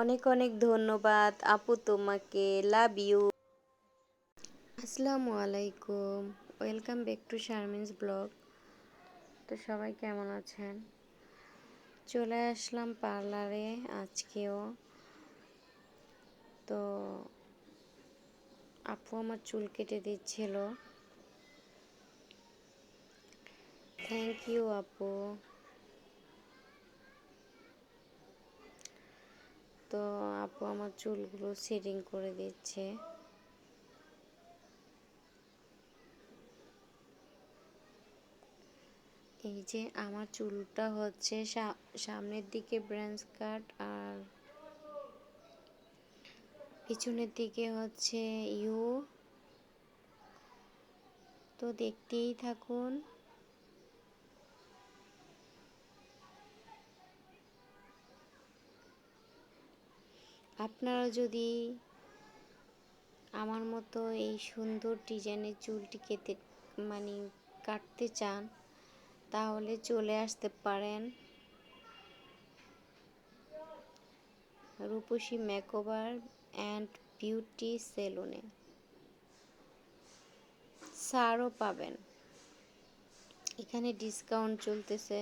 অনেক অনেক ধন্যবাদ। আপু তোমাকে লাভ ইউ আসসালামু আলাইকুম। Welcome back to Sharmin's blog তো সবাই কেমন আছেন? চলে আসলাম পার্লারে আজকেও। তো আপু আমার চুল কেটে দিচ্ছিল। থ্যাংক ইউ আপু। তো আপু আমার চুলগুলো সেটিং করে দিচ্ছে। এই যে আমার চুলটা হচ্ছে সামনের দিকে ব্রাঞ্চ কাট আর পিছনের দিকে হচ্ছে ইউ তো দেখতেই থাকুন। আপনারা যদি আমার মতো এই সুন্দর ডিজাইনের চুলটি কেটে মানে কাটতে চান, তাহলে চলে আসতে পারেন রূপসী মেকওভার অ্যান্ড বিউটি সেলুনে। সারও পাবেন। এখানে ডিসকাউন্ট চলতেছে।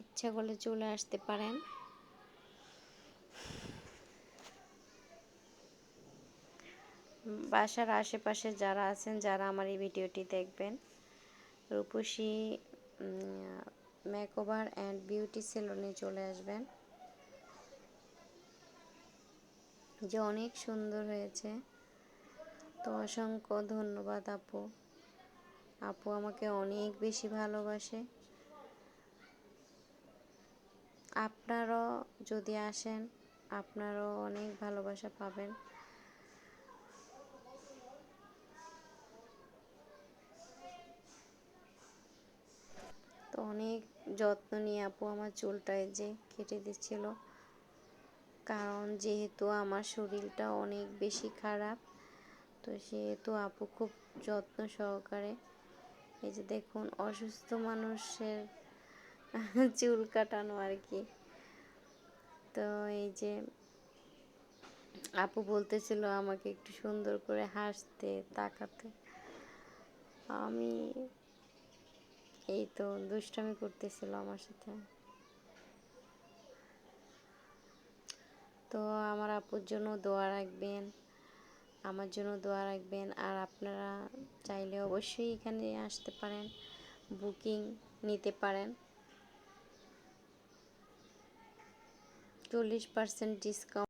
ইচ্ছা করলে চলে আসতে পারেন। বাসার আশেপাশে যারা আছেন, যারা আমার এই ভিডিওটি দেখবেন, রূপসী মেকওভার অ্যান্ড বিউটি সেলুনে চলে আসবেন। যে অনেক সুন্দর হয়েছে। তো অসংখ্য ধন্যবাদ আপু। আপু আমাকে অনেক বেশি ভালোবাসে। আপনারাও যদি আসেন, আপনারাও অনেক ভালোবাসা পাবেন। অনেক যত্ন নিয়ে আপু আমার চুলটায় যে কেটে দিচ্ছিল। কারণ যেহেতু আমার শরীরটা অনেক বেশি খারাপ, তো সেহেতু আপু খুব যত্ন সহকারে এই যে দেখুন অসুস্থ মানুষের চুল কাটানো আর কি। তো এই যে আপু বলতেছিল আমাকে একটু সুন্দর করে হাসতে, তাকাতে। আমি এই তো দুষ্টামি করতেছিল আমার সাথে। তো আমার আপুর জন্য দোয়া রাখবেন, আমার জন্য দোয়া রাখবেন, আর আপনারা চাইলে অবশ্যই এখানে আসতে পারেন, বুকিং নিতে পারেন। চল্লিশ পার্সেন্ট ডিসকাউন্ট।